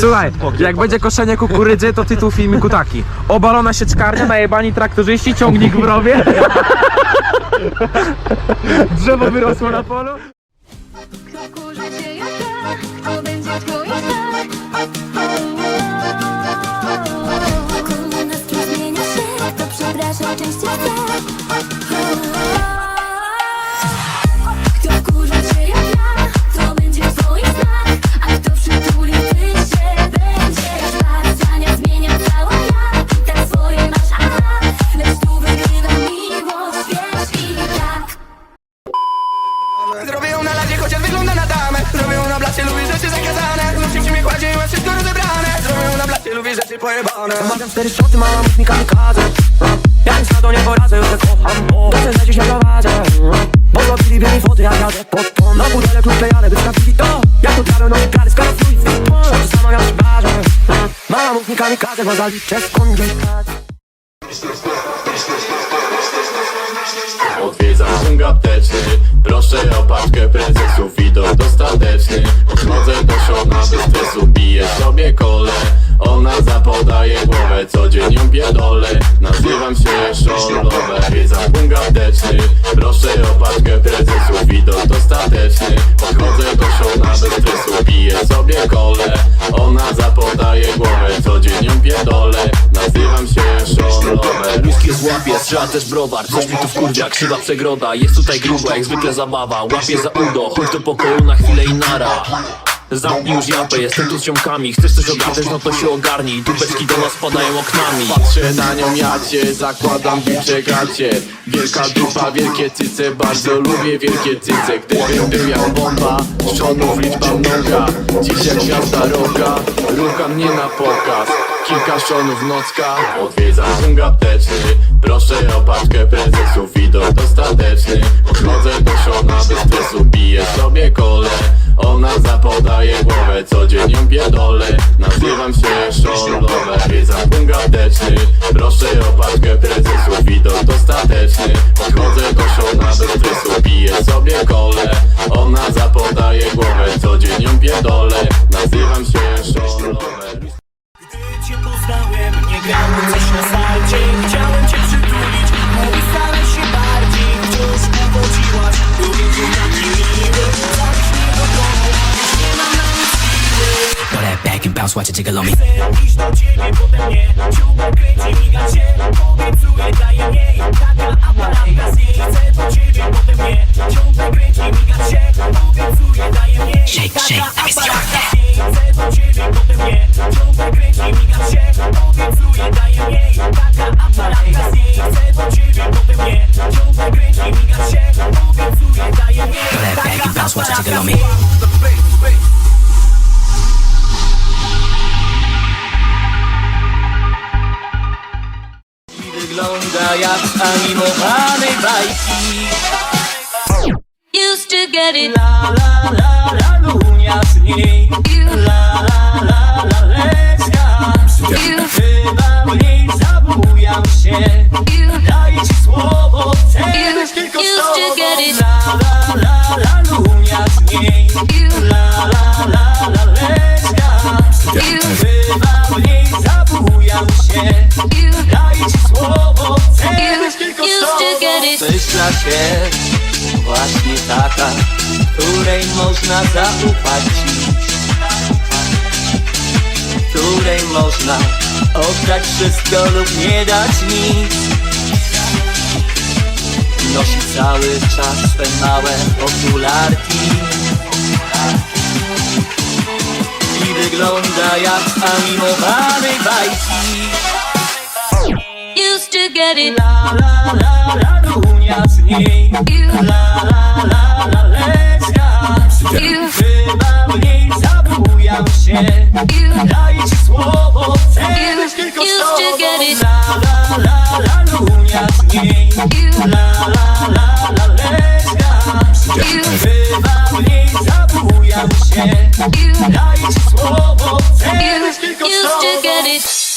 Słuchaj, jak będzie koszenie kukurydzy, to tytuł filmiku taki. Obalona sieczkarnia, najebani traktorzyści, ciągnik w rowie. Drzewo wyrosło na polu. Kto wkurzy cię jak ja? Kto będzie twoim znak? Wokół nas kim zmienia się Kto przeprasza częściej klejane, wystawili to Jak to To Mama mów mi bo zaliczę Odwiedzam punkt apteczny Proszę o paczkę prezesów i to dostateczny Podchodzę do szona bez stresu Biję sobie kole. Ona zapodaje głowę Codziennie ją pierdolę. Nazywam się Szolowe Odwiedzam punkt apteczny Proszę o paczkę prezesów i to złapie, strzela też browar. Coś mi tu wkurwia, krzywa przegroda. Jest tutaj grubo, jak zwykle zabawa. Łapie za udo, chodź do pokoju na chwilę i nara. Zamknij już japę, jestem tu z ziomkami. Chcesz coś ogarnąć, no to się ogarnij. Dubeczki do nas padają oknami. Patrzę na nią jacie, zakładam wilcze gacie Wielka dupa, wielkie cyce, bardzo lubię wielkie cyce. Gdybym był jak bomba, szczonów liczba mnoga. Dziś jak gwiazda roka, rucha mnie na pokaz Kilka szczonów nocka, odwiedzam punkt apteczny Proszę o paczkę prezesów to dostateczny. Podchodzę do szona bez stresu, biję sobie kole. Ona zapodaje głowę, codziennie ją pierdolę. Nazywam się Szolowe, odwiedzam punkt apteczny Proszę o paczkę prezesów to dostateczny obiecuję, daję wygląda jak z animowanej bajki. Used to get it. La la la la lunia z niej. La la la la leska Chyba mniej zabujam się. Daję ci słowo, być tylko z Used to get it. tobą La la la la lunia z niej. La się właśnie taka, której można zaufać Której można oddać wszystko lub nie dać nic. Nosi cały czas swe małe okularki. I wygląda jak z animowanej bajki get it. La la la la lunia z niej La la la la leska Chyba mniej zabujam się Daję ci słowo, być tylko z Used to tobą get it. La la la la lunia z niej La la la la leska Chyba mniej zabujam się Daję ci słowo, być tylko z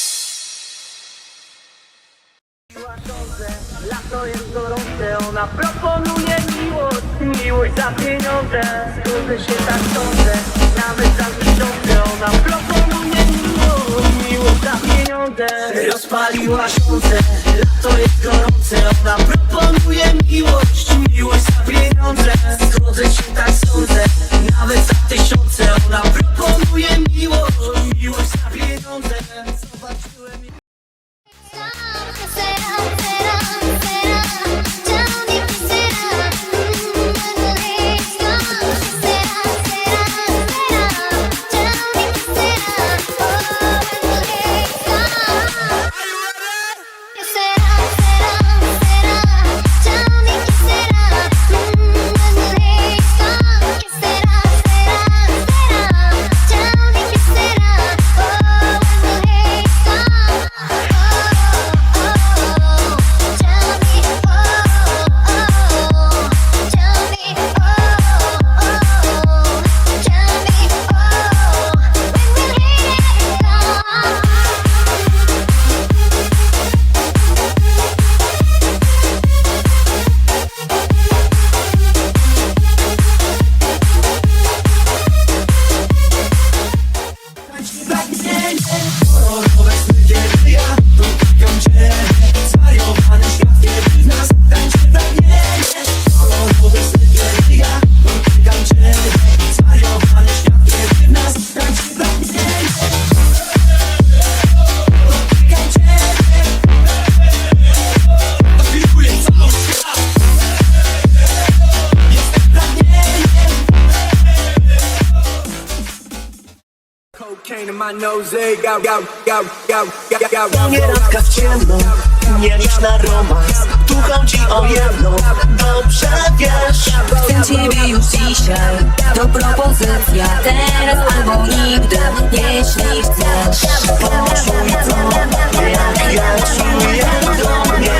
Ona proponuje miłość, miłość za pieniądze. Zgodzę się tak sądzę, nawet za miesiące Ona proponuje miłość, miłość za pieniądze. Rozpaliła słońce, lato jest gorące. Ona proponuje miłość, miłość za pieniądze. Zgodzę się tak sądzę. Randka w ciemno, nie licz na romans. Tu chodzi o jedno, dobrze wiesz. Chcę ciebie już dzisiaj, to propozycja. Teraz albo nigdy, jeśli chcesz Poczuj to, jak ja czuję do mnie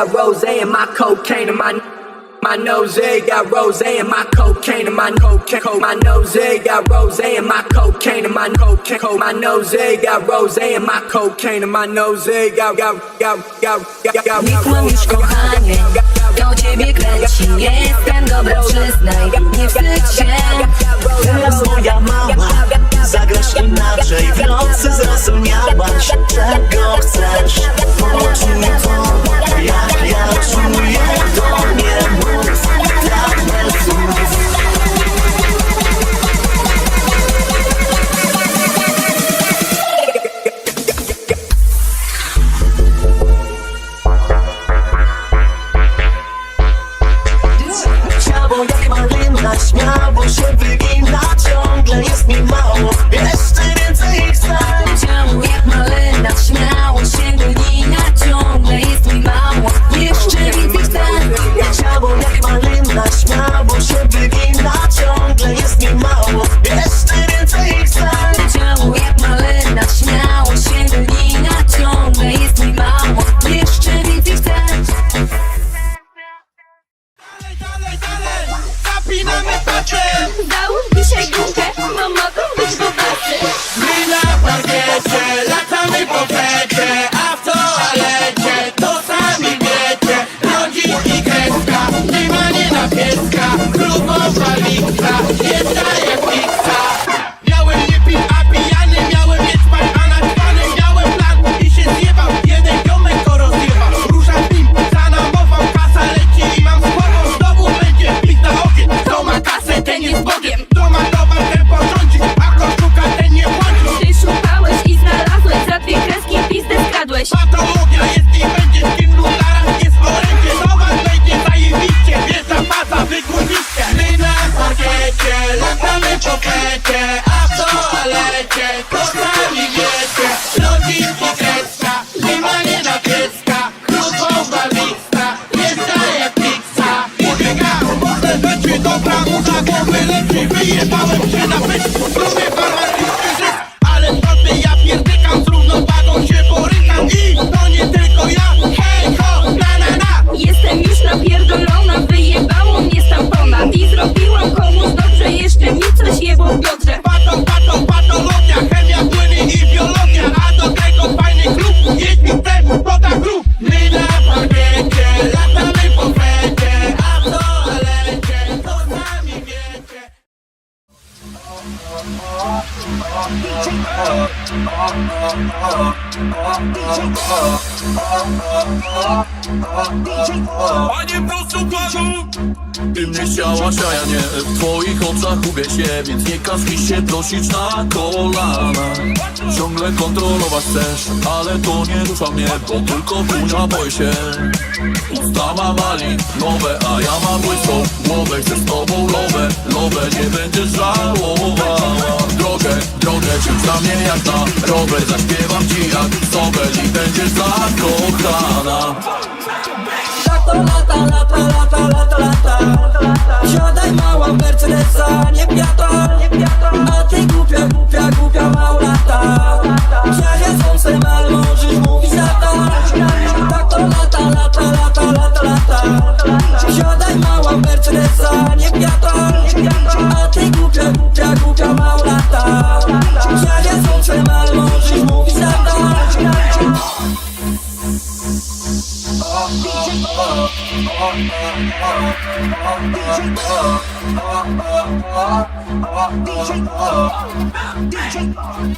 got rose in my cocaine in my my nose, got rose in my cocaine in my cocaine. My nose, got rose in my cocaine in my cocaine. My nose, got rose in my cocaine in my nose, got got got got got got. Nie kłam już kochanie, to ciebie kręci Jestem dobra, przyznaj, nie wstydź się Teraz moja mała, zagrasz inaczej W nocy zrozumiałaś, czego chcesz. Poczuj to, jak ja czuję Do latamy po A w toalecie kochani wiecie. Lodzi i kreska, limanie na pieska. Klubowa lista, jesta jak pizza. Ubiegam, mocne rzeczy, dobra muza Głowy leci, wyjebałem się na pysk Panie prostopadł Ty mnie chciałaś, a ja nie. W twoich oczach gubię się Więc nie każ mi się prosić na kolana. Ciągle kontrolować chcesz Ale to nie rusza mnie Bo tylko chuja boję się. Usta ma mali nowe A ja mam łysą głowę Chcę z tobą lowę Lowę nie będziesz żałowała Drogę, drogę ciąć na mnie jak na rower. Zaśpiewam ci jak sobel I będziesz zakochana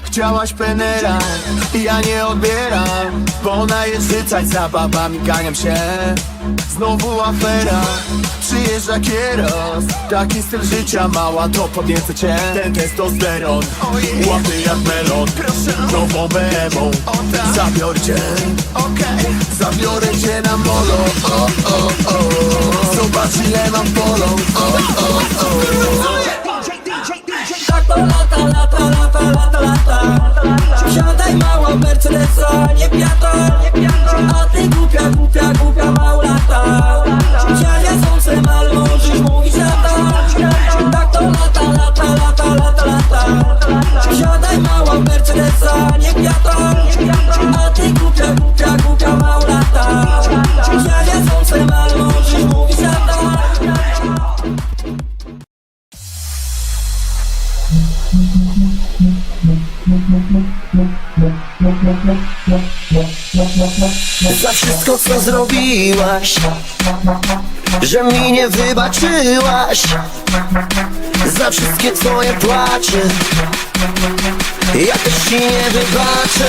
Chciałaś penera ja nie odbieram Bo najeżdżać za babami ganiam się Znowu afera, przyjeżdża kieros. Taki styl życia mała, to podniecę cię. Ten testosteron, łapy jak melon. Nową BM-ą, zabiorę cię. Zabiorę cię na molo, o, o, o. Zobacz ile mam polo, o, o, o lata, lata, lata Siadaj mała Mercedesa, nie piata. A ty głupia, głupia, głupia małolata Dziania słońcem, ale możesz mówić lata co zrobiłaś Że mi nie wybaczyłaś Za wszystkie twoje płacze. Ja też ci nie wybaczę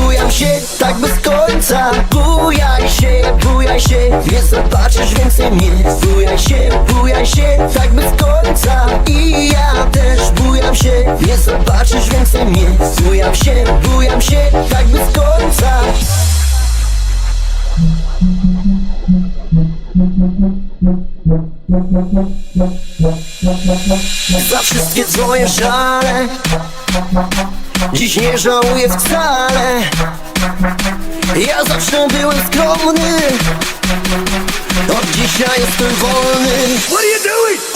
mnie Bujaj się, bujaj się Tak bez końca. I ja też bujam się. Nie zobaczysz więcej mnie Bujam się, bujam się Tak bez końca. Za wszystkie twoje żale. Dziś nie żałuję wcale Ja zawsze byłem skromny. Od dzisiaj jestem wolny